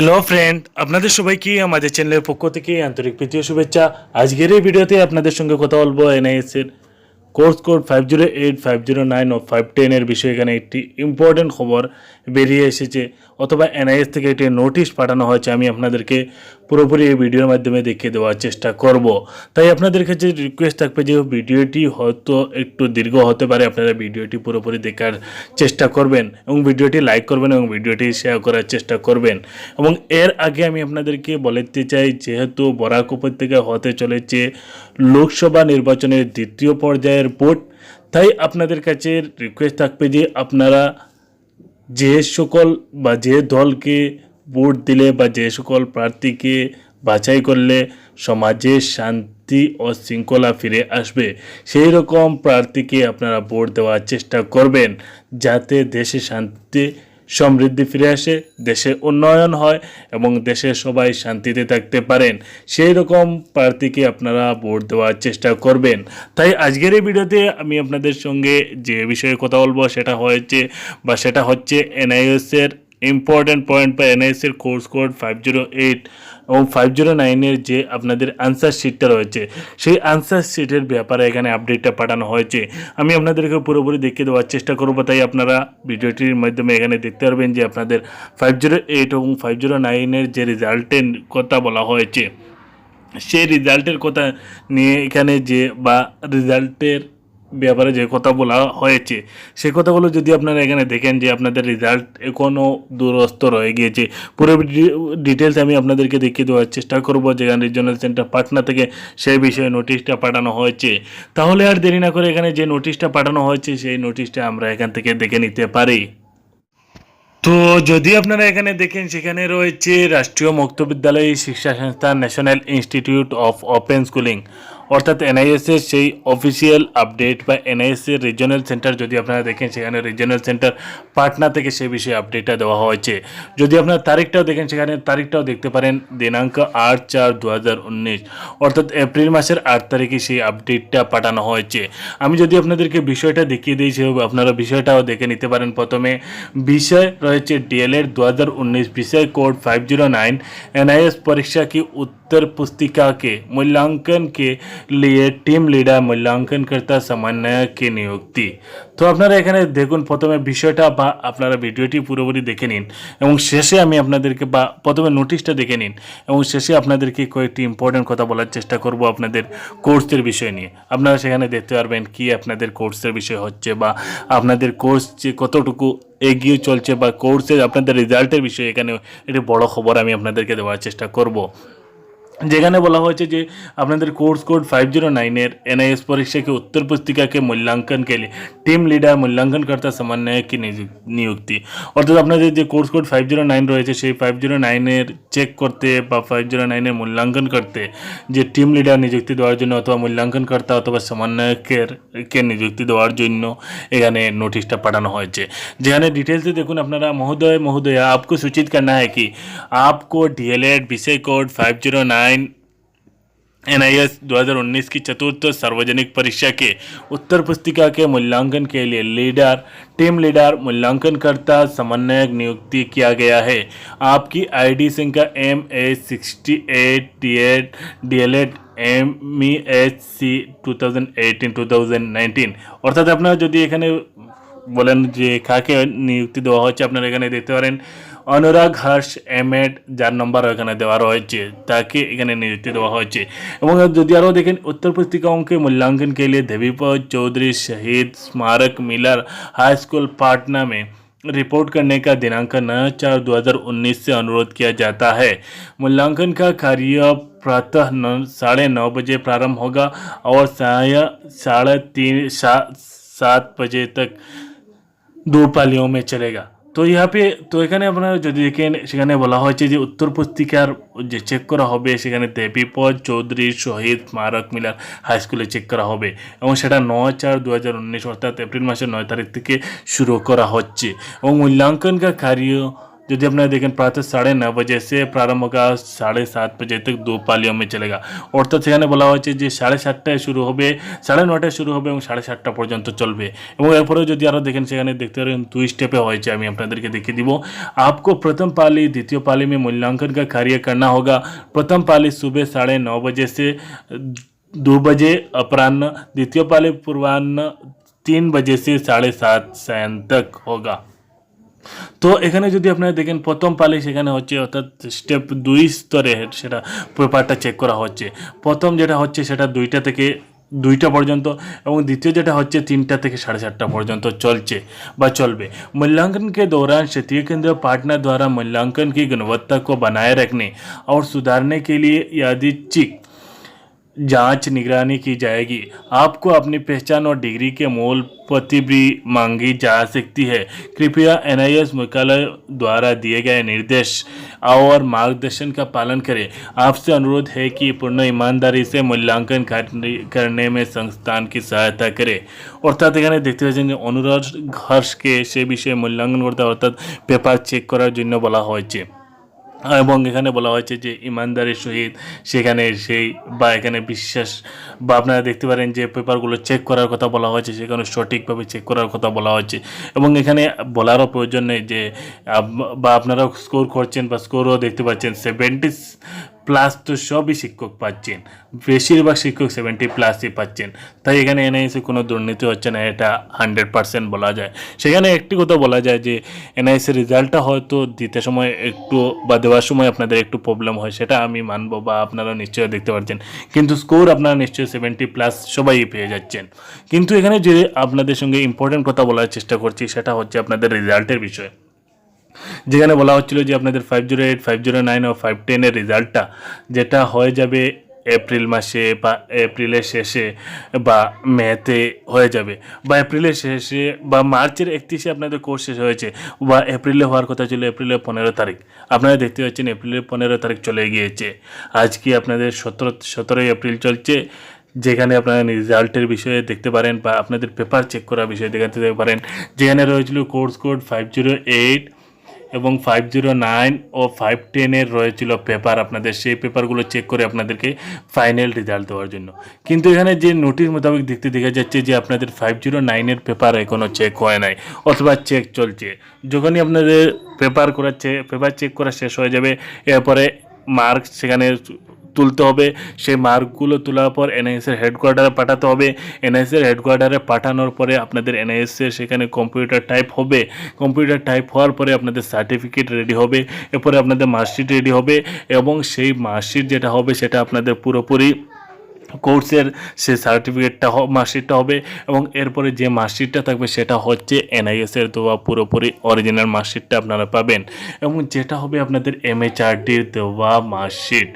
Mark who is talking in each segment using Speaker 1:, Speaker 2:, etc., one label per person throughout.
Speaker 1: Hello friend আপনাদের সবাইকে আমাদের চ্যানেলের পক্ষ থেকে আন্তরিক প্রীতীয় শুভেচ্ছা। আজকের এই ভিডিওতে আপনাদের সঙ্গে কথা বলব এনআইএস এর course code five zero eight five zero nine ও ফাইভ টেনের বিষয়ে। এখানে একটি ইম্পর্টেন্ট খবর বেরিয়ে এসেছে, অথবা এনআইএস থেকে একটি নোটিশ পাঠানো হয়েছে। আমি আপনাদেরকে পুরোপুরি এই ভিডিওর মাধ্যমে দেখিয়ে দেওয়ার চেষ্টা করব। তাই আপনাদের কাছে রিকোয়েস্ট থাকবে যে ভিডিওটি হয়তো একটু দীর্ঘ হতে পারে, আপনারা ভিডিওটি পুরোপুরি দেখার চেষ্টা করবেন এবং ভিডিওটি লাইক করবেন এবং ভিডিওটি শেয়ার করার চেষ্টা করবেন। এবং এর আগে আমি আপনাদেরকে বলতে চাই, যেহেতু বরাক উপত্যকা হতে চলেছে লোকসভা নির্বাচনের দ্বিতীয় পর্যায়ের ভোট, তাই আপনাদের কাছে রিকোয়েস্ট থাকবে যে আপনারা যে সকল বা যে দলকে ভোট দিলে বা যে সকল প্রার্থীকে বাছাই করলে সমাজে শান্তি ও শৃঙ্খলা ফিরে আসবে। সেই রকম প্রার্থীকে আপনারা ভোট দেওয়ার চেষ্টা করবেন যাতে দেশে শান্তি, সমৃদ্ধি ফিরে আসে, দেশে উন্নয়ন হয় এবং দেশে সবাই শান্তিতে থাকতে পারেন। সেই রকম প্রার্থীকে আপনারা ভোট দেওয়ার চেষ্টা করবেন। তাই আজকের এই ভিডিওতে আমি আপনাদের সঙ্গে যে বিষয়ে কথা বলব সেটা হয়েছে বা সেটা হচ্ছে এনআইএস এর ইম্পর্ট্যান্ট পয়েন্ট বা এনআইএস এর course code five zero eight এবং ফাইভ জিরো নাইনের যে আপনাদের আনসার শিটটা রয়েছে, সেই আনসার শিটের ব্যাপারে এখানে আপডেটটা পাঠানো হয়েছে। আমি আপনাদেরকে পুরোপুরি দেখিয়ে দেওয়ার চেষ্টা করব, তাই আপনারা ভিডিওটির মাধ্যমে এখানে দেখতে পারবেন যে আপনাদের ফাইভ জিরো এইট এবং ফাইভ জিরো নাইনের যে রেজাল্টের কথা বলা হয়েছে। সেই রেজাল্টের কথা নিয়ে এখানে যে বা রেজাল্টের ব্যাপারে যে কথা বলা হয়েছে সে কথাগুলো যদি আপনারা এখানে দেখেন যে আপনাদের রেজাল্ট এখনও দূরস্থ রয়ে গিয়েছে, পুরো ডিটেলস আমি আপনাদেরকে দেখিয়ে দেওয়ার চেষ্টা করব যেখানে রিজনাল সেন্টার পাটনা থেকে সেই বিষয়ে নোটিশটা পাঠানো হয়েছে। তাহলে আর দেরি না করে এখানে যে নোটিশটা পাঠানো হয়েছে, সেই নোটিশটা আমরা এখান থেকে দেখে নিতে পারি। তো যদি আপনারা এখানে দেখেন, সেখানে রয়েছে রাষ্ট্রীয় মুক্ত বিদ্যালয় শিক্ষা সংস্থা national institute of open schooling অর্থাৎ এনআইএসের সেই অফিসিয়াল আপডেট বা এনআইএসের রিজিওনাল সেন্টার যদি আপনারা দেখেন, সেখানে রিজিওনাল সেন্টার পাটনা থেকে সেই বিষয়ে আপডেটটা দেওয়া হয়েছে। যদি আপনারা তারিখটাও দেখেন, সেখানে তারিখটাও দেখতে পারেন, দিনাঙ্ক আট চার দু অর্থাৎ এপ্রিল মাসের আট তারিখে সেই আপডেটটা পাঠানো হয়েছে। আমি যদি আপনাদেরকে বিষয়টা দেখিয়ে দিই সেভাবে আপনারা বিষয়টাও দেখে নিতে পারেন। প্রথমে, বিষয় রয়েছে ডিএলএড দু হাজার উনিশ, বিষয় code five zero nine NIS পরীক্ষা কি उत्तर पुस्तिका के मूल्यांकन के लिए टीम लीडर মূল্যাঙ্কনকর্তা সমন্বয়ক की নিযুক্তি তো আপনারা এখানে দেখুন প্রথমে বিষয়টা বা আপনারা ভিডিওটি পুরোপুরি দেখে নিন এবং শেষে আমি আপনাদেরকে বা প্রথমে নোটিশটা দেখে নিন এবং শেষে আপনাদেরকে কয়েকটি ইম্পর্টেন্ট কথা বলার চেষ্টা করব আপনাদের কোর্সের বিষয় নিয়ে আপনারা সেখানে দেখতে পারবেন কি আপনাদের কোর্সের বিষয় হচ্ছে বা আপনাদের কোর্স যে কতটুকু এগিয়ে চলছে বা কোর্সের আপনাদের রেজাল্টের বিষয়ে এখানে একটি বড় খবর আমি আপনাদেরকে দেওয়ার চেষ্টা করব যেখানে বলা হয়েছে যে আপনাদের কোর্স কোড ফাইভ জিরো নাইনের এনআইএস परीक्षा के उत्तर पुस्तिका के मूल्यांकन के लिए टीम लीडर মূল্যাঙ্কনকর্তা সমন্বয়ক কি নিযু- নিযুক্তি অর্থাৎ আপনাদের যে course code five zero nine রয়েছে সেই ফাইভ জিরো নাইনের চেক করতে বা ফাইভ জিরো নাইনের মূল্যাঙ্কন করতে যে টিম লিডার নিযুক্তি দেওয়ার জন্য অথবা মূল্যাঙ্কনকর্তা অথবা সমন্বয়কের কে নিযুক্তি দেওয়ার জন্য এখানে নোটিশটা পাঠানো হয়েছে যেখানে ডিটেলসে দেখুন আপনারা মহোদয় মহোদয়া आपको सूचित करना है कि आपको डीएलएड विषय code five zero nine N I S दो हज़ार उन्नीस की चतुर्थ सार्वजनिक परीक्षा के उत्तर पुस्तिका के मूल्यांकन के लिए लीडर टीम लीडर मूल्यांकनकर्ता समन्वयक नियुक्ति किया गया है आपकी आईडी संख्या M A sixty eight D eight D El Ed M E S C two thousand eighteen two thousand nineteen অর্থাৎ আপনারা যদি এখানে বলেন যে কাকে নিযুক্তি দেওয়া হচ্ছে আপনারা এখানে দেখতে পারেন অনুরাগ হর্ষ এম এড যার নম্বর এখানে দেওয়া রয়েছে তাকে এখানে নিযুক্তি দেওয়া হয়েছে এবং যদি আরও দেখেন उत्तर पुस्तिकाओं के मूल्यांकन के लिए देवीपत चौधरी शहीद स्मारक मिलर हाई स्कूल पाटना में रिपोर्ट करने का दिनांक नौ चार दो हज़ार उन्नीस से अनुरोध किया जाता है मूल्यांकन का कार्य प्रातः नौ साढ़े नौ बजे प्रारंभ होगा और साय साढ़े तीन सा- सात बजे तक দু পালিও মে চলেগা তো ইহাপে, তো এখানে আপনারা যদি দেখেন সেখানে বলা হয়েছে যে উত্তর পুস্তিকার যে চেক করা হবে, সেখানে দেবীপদ চৌধুরী, শহীদ স্মারক মিলার হাই স্কুলে চেক করা হবে এবং সেটা নয় চার দু হাজার উনিশ, অর্থাৎ এপ্রিল মাসের নয় তারিখ থেকে শুরু করা হচ্ছে এবং মূল্যাঙ্কনকার কার্য यदि अपने देखें प्रातः साढ़े नौ बजे से प्रारंभ होगा সাড়ে সাত बजे तक दो পালিও में चलेगा অর্থাৎ সেখানে বলা হয়েছে যে সাড়ে সাতটায় শুরু হবে সাড়ে নটায় শুরু হবে এবং সাড়ে সাতটা পর্যন্ত চলবে এবং এরপরেও যদি আরও দেখেন সেখানে দেখতে পারেন দুই স্টেপে হয়েছে আমি আপনাদেরকে দেখিয়ে দিব आपको प्रथम पाली द्वितीय पाली में मूल्यांकन का कार्य करना होगा प्रथम पाली सुबह साढ़े नौ बजे से दो बजे अपराह्न द्वितीय पाली पूर्वाह्न तीन बजे से साढ़े सात सायं तक होगा তো এখানে যদি আপনারা দেখেন প্রথম পালি সেখানে হচ্ছে অর্থাৎ স্টেপ দুই স্তরে সেটা পেপারটা চেক করা হচ্ছে প্রথম যেটা হচ্ছে সেটা দুইটা থেকে দুইটা পর্যন্ত এবং দ্বিতীয় যেটা হচ্ছে তিনটা থেকে साढ़े सातटा পর্যন্ত চলছে বা চলবে मूल्यांकन के दौरान क्षेत्रीय केंद्र पार्टनर द्वारा मूल्यांकन की गुणवत्ता को बनाए रखने और सुधारने के लिए यादृच्छिक जांच निगरानी की जाएगी आपको अपनी पहचान और डिग्री के मूल पति भी मांगी जा सकती है कृपया एन आई एस मुख्यालय द्वारा दिए गए निर्देश और मार्गदर्शन का पालन करें आपसे अनुरोध है कि पूर्ण ईमानदारी से मूल्यांकन करने- करने में संस्थान की सहायता करें অর্থাৎ এখানে দেখতে পাচ্ছেন যে অনুরাগ ঘর্ষকে সে বিষয়ে মূল্যাঙ্কন করতে অর্থাৎ পেপার চেক করার জন্য বলা হয়েছে এবং এখানে বলা হয়েছে যে ইমানদারের সহিত সেখানে সেই বা এখানে বিশ্বাস বা আপনারা দেখতে পারেন যে পেপারগুলো চেক করার কথা বলা হয়েছে, সেখানে সঠিকভাবে চেক করার কথা বলা হয়েছে। এবং এখানে বলারও প্রয়োজন নেই যে বা আপনারাও স্কোর করছেন বা স্কোরও দেখতে পাচ্ছেন। সেভেন্টি প্লাস তো সবই শিক্ষক পাচ্ছেন। বেশিরভাগ শিক্ষক সেভেন্টি প্লাসই পাচ্ছেন। তাই এখানে এনআইসি কোনো দুর্নীতি হচ্ছে না, এটা হান্ড্রেড পার্সেন্ট বলা যায়। সেখানে একটি কথা বলা যায় যে এনআইসির রেজাল্টটা হয়তো দিতে সময় একটু বা দেওয়ার সময় আপনাদের একটু প্রবলেম হয়, সেটা আমি মানবো বা আপনারা নিশ্চয়ই দেখতে পাচ্ছেন কিন্তু স্কোর আপনারা নিশ্চয়ই সেভেন্টি প্লাস সবাই পেয়ে যাচ্ছেন। কিন্তু এখানে যে আপনাদের সঙ্গে ইম্পর্টেন্ট কথা বলার চেষ্টা করছি, সেটা হচ্ছে আপনাদের রেজাল্টের বিষয়। যেখানে বলা হচ্ছিল যে আপনাদের five zero eight five zero nine ও ফাইভ টেনের রেজাল্টটা যেটা হয়ে যাবে এপ্রিল মাসে বা এপ্রিলের শেষে বা মেতে হয়ে যাবে। বা এপ্রিলের শেষে বা মার্চের একত্রিশে আপনাদের কোর্স শেষ হয়েছে বা এপ্রিলে হওয়ার কথা ছিল এপ্রিলের পনেরো তারিখ। আপনারা দেখতে পাচ্ছেন এপ্রিলের পনেরো তারিখ চলে গিয়েছে। আজকে আপনাদের সতেরো, সতেরোই এপ্রিল চলছে। যেখানে আপনারা রেজাল্টের বিষয়ে দেখতে পারেন বা আপনাদের পেপার চেক করার বিষয়ে দেখাতে পারেন। যেখানে রয়েছিল course code five zero eight এবং ফাইভ জিরো নাইন ও ফাইভ টেনের রয়েছিল পেপার আপনাদের, সেই পেপারগুলো চেক করে আপনাদেরকে ফাইনাল রেজাল্ট দেওয়ার জন্য। কিন্তু এখানে যে নোটিশ মোতাবেক দেখতে দেখা যাচ্ছে যে আপনাদের ফাইভ জিরো নাইনের পেপার এখনও চেক হয় নাই, অথবা চেক চলছে। যখনই আপনাদের পেপার করাচ্ছে পেপার চেক করা শেষ হয়ে যাবে, এরপরে মার্ক সেখানে তুলতে হবে। সেই মার্কগুলো তোলার পর এনআইএসের হেডকোয়ার্টারে পাঠাতে হবে। এনআইএসের হেডকোয়ার্টারে পাঠানোর পরে আপনাদের এনআইএসের সেখানে কম্পিউটার টাইপ হবে। কম্পিউটার টাইপ হওয়ার পরে আপনাদের সার্টিফিকেট রেডি হবে। এরপরে আপনাদের মার্কশিট রেডি হবে এবং সেই মার্কশিট যেটা হবে সেটা আপনাদের পুরোপুরি কোর্সের সে সার্টিফিকেটটা মার্কশিটটা হবে এবং এরপরে যে মার্কশিটটা থাকবে সেটা হচ্ছে এনআইএসের দেওয়া পুরোপুরি অরিজিনাল মার্কশিটটা আপনারা পাবেন। এবং যেটা হবে আপনাদের এমএচআরডির দেওয়া মার্কশিট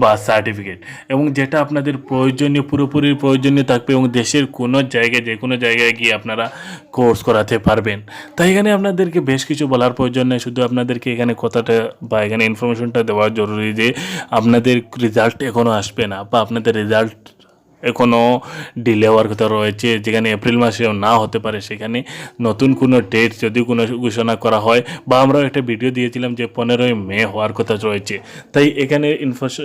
Speaker 1: বা সার্টিফিকেট এবং যেটা আপনাদের প্রয়োজনীয়, পুরোপুরি প্রয়োজনীয় থাকবে এবং দেশের কোনো জায়গায়, যে কোনো জায়গায় গিয়ে আপনারা কোর্স করাতে পারবেন। তাই এখানে আপনাদেরকে বেশ কিছু বলার প্রয়োজন নেই। শুধু আপনাদেরকে এখানে কথাটা বা এখানে ইনফরমেশনটা দেওয়া জরুরি যে আপনাদের রেজাল্ট এখনও আসবে না বা আপনাদের রেজাল্ট এখনও ডিলে হওয়ার কথা রয়েছে। যেখানে এপ্রিল মাসেও না হতে পারে, সেখানে নতুন কোনো ডেট যদি কোনো ঘোষণা করা হয়, বা আমরাও একটা ভিডিও দিয়েছিলাম যে পনেরোই মে হওয়ার কথা রয়েছে। তাই এখানে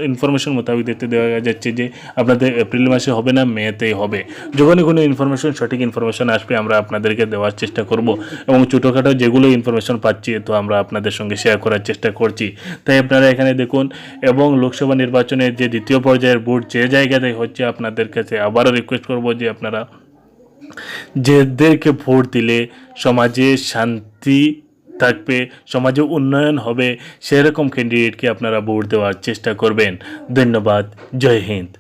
Speaker 1: ইনফরমেশন মোতাবেক দেখতে দেওয়া যাচ্ছে যে আপনাদের এপ্রিল মাসে হবে না, মেতেই হবে। যখনই কোনো ইনফরমেশন সঠিক ইনফরমেশন আসবে, আমরা আপনাদেরকে দেওয়ার চেষ্টা করব। এবং ছোটোখাটো যেগুলো ইনফরমেশন পাচ্ছি, তো আমরা আপনাদের সঙ্গে শেয়ার করার চেষ্টা করছি। তাই আপনারা এখানে দেখুন, এবং লোকসভা নির্বাচনের যে দ্বিতীয় পর্যায়ের ভোট যে জায়গাতে হচ্ছে আপনাদের কাছে আবারও রিকোয়েস্ট করব যে আপনারা যেদেরকে ভোট দিলে সমাজে শান্তি থাকবে, সমাজে উন্নয়ন হবে, সেরকম ক্যান্ডিডেটকে আপনারা ভোট দেওয়ার চেষ্টা করবেন। ধন্যবাদ। জয় হিন্দ।